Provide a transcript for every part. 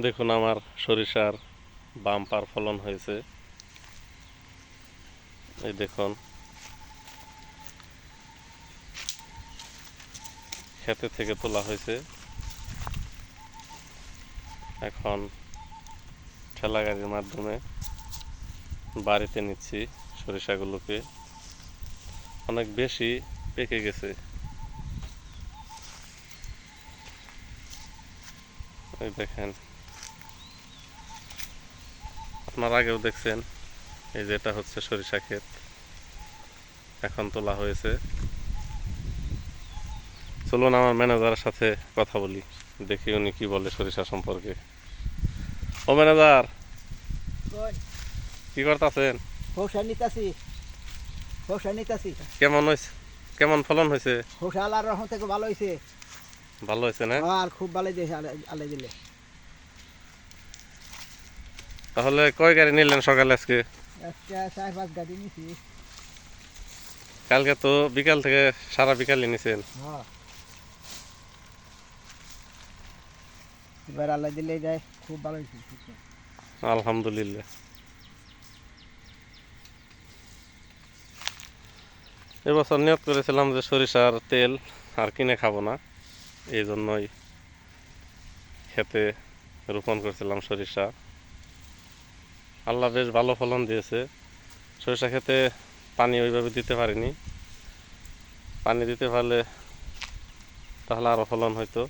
দেখুন আমার সরিষার বাম্পার ফলন হয়েছে। এই দেখুন। ক্ষেতে থেকে তোলা হয়েছে। এখন ঠেলা গাড়ির মাধ্যমে বাড়িতে নিচ্ছি সরিষাগুলোকে। অনেক বেশি পেকে গেছে। দেখেন। আপনার আগেও দেখছেন এই যে এটা হচ্ছে সরিষা ক্ষেত। এখন তোলা হয়েছে। চলুন আমার ম্যানেজারের সাথে কথা বলি দেখি উনি কি বলে সরিষা সম্পর্কে। ও ম্যানেজার! কি করতেছেন? কেমন হয়েছে কেমন ফলন ভালো হয়েছে ভালো হয়েছে না? আর খুব ভালো দিয়েছে আলে দিলে। তাহলে কয় গাড়ি নিলেন সকালে আজকে? চার পাঁচ গাড়ি নিছি। কালকে তো বিকাল থেকে সারা বিকালই নিছেন। হ্যাঁ। এবার আল্লাহ দিলে যায় খুব ভালো আলহামদুলিল্লাহ। এবছর নিয়ত করেছিলাম যে সরিষার তেল আর কিনে খাব না। এই জন্যই খেতে রোপণ করেছিলাম সরিষা। আল্লাহ বেশ ভালো ফলন দিয়েছে। সরিষা খেতে পানি ওইভাবে দিতে পারিনি। পানি দিতে পারলে তাহলে আরও ফলন হইতো।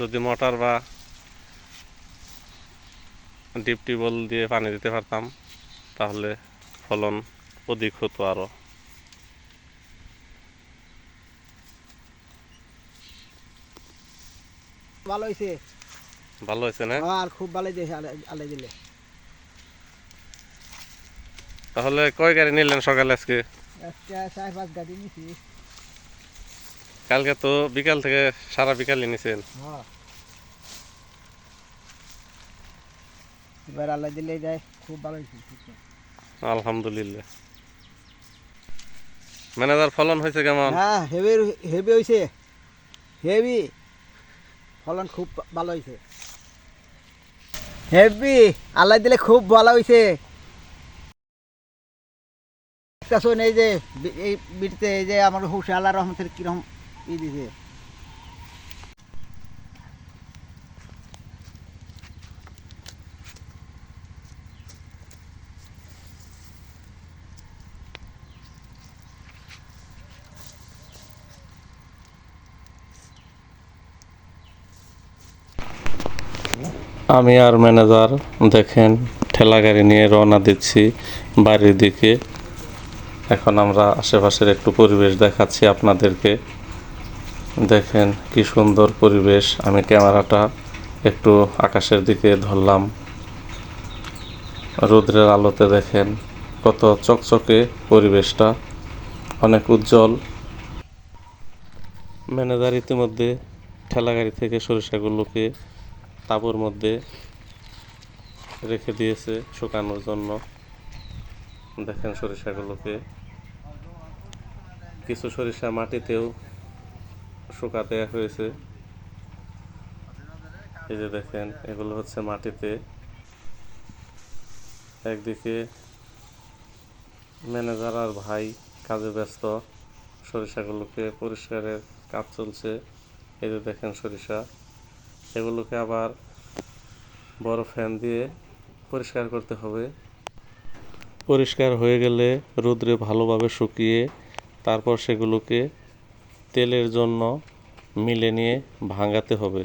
যদি মোটর বা ডিপ টিউবওয়েল দিয়ে পানি দিতে পারতাম, তাহলে ফলন অধিক হতো আরও ভালো হয়েছে ভালো হয়েছে না? আর খুব ভালো দিয়েছে আল্লাহ দিলে। তাহলে কয় গাড়ি নিলেন সকালে আজকে? একটা চার পাঁচ গাড়ি নিছি। কালকে তো বিকাল থেকে সারা বিকালই নিছেন। হ্যাঁ। এবার আল্লাহ দিলে যায় খুব ভালো হয়েছে। আলহামদুলিল্লাহ। ম্যানেজার ফলন হয়েছে কেমন? হ্যাঁ হেভি হেভি হয়েছে। হেভি। ফলন খুব ভালো হয়েছে। হেভি, আল্লাহ দিলে খুব ভালো হয়েছে এই যে, এই বিটিতে এই যে আমার হুশ আল্লাহ রহমতের কীরকম ই দিছে। আমি আর ম্যানেজার, দেখেন, ঠেলা গাড়ি নিয়ে রওনা দিচ্ছি বাড়ির দিকে। এখন আমরা আশেপাশের একটু পরিবেশ দেখাচ্ছি আপনাদেরকে। দেখেন কি সুন্দর পরিবেশ। আমি ক্যামেরাটা একটু আকাশের দিকে ধরলাম। রৌদ্রের আলোতে দেখেন কত চকচকে পরিবেশটা। অনেক উজ্জ্বল। ম্যানেজার ইতিমধ্যে ঠেলা গাড়ি থেকে সরিষাগুলোকে তাঁবুর মধ্যে রেখে দিয়েছে শুকানোর জন্য। দেখেন সরিষাগুলোকে কিছু সরিষা মাটিতেও শুকা দেওয়া হয়েছে। এই যে দেখেন, এগুলো হচ্ছে মাটিতে। একদিকে ম্যানেজার আর ভাই কাজে ব্যস্ত। সরিষাগুলোকে পরিষ্কারের কাজ চলছে। এই যে দেখেন সরিষা। এগুলোকে আবার বড় ফ্যান দিয়ে পরিষ্কার করতে হবে। পরিষ্কার হয়ে গেলে রোদ্রে ভালোভাবে শুকিয়ে তারপর সেগুলোকে তেলের জন্য মিলে নিয়ে ভাঙাতে হবে।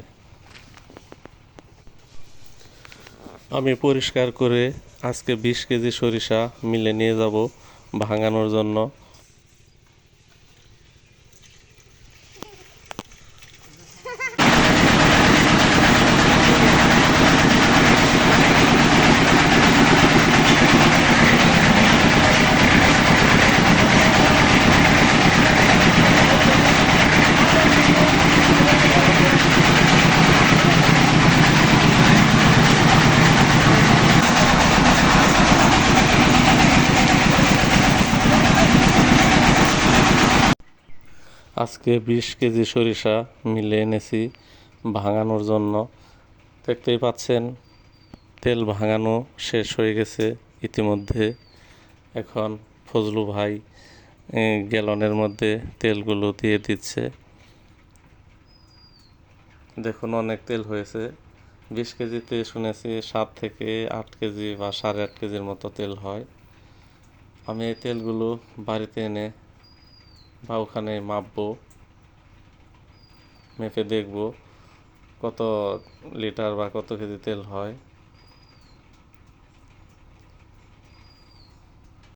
আমি পরিষ্কার করে আজকে বিশ কেজি সরিষা মিলে নিয়ে যাব ভাঙানোর জন্য। আজকে বিশ কেজি সরিষা মিলে এনেছি ভাঙানোর জন্য। দেখতেই পাচ্ছেন, তেল ভাঙানো শেষ হয়ে গেছে ইতিমধ্যে। এখন ফজলু ভাই গ্যালনের মধ্যে তেলগুলো দিয়ে দিচ্ছে। দেখুন অনেক তেল হয়েছে। বিশ কেজিতে শুনেছি সাত থেকে আট কেজি বা সাড়ে আট কেজির মতো তেল হয়। আমি এই তেলগুলো বাড়িতে এনে বা ওখানে মাপবো মেপে দেখব কত লিটার বা কত কেজি তেল হয়।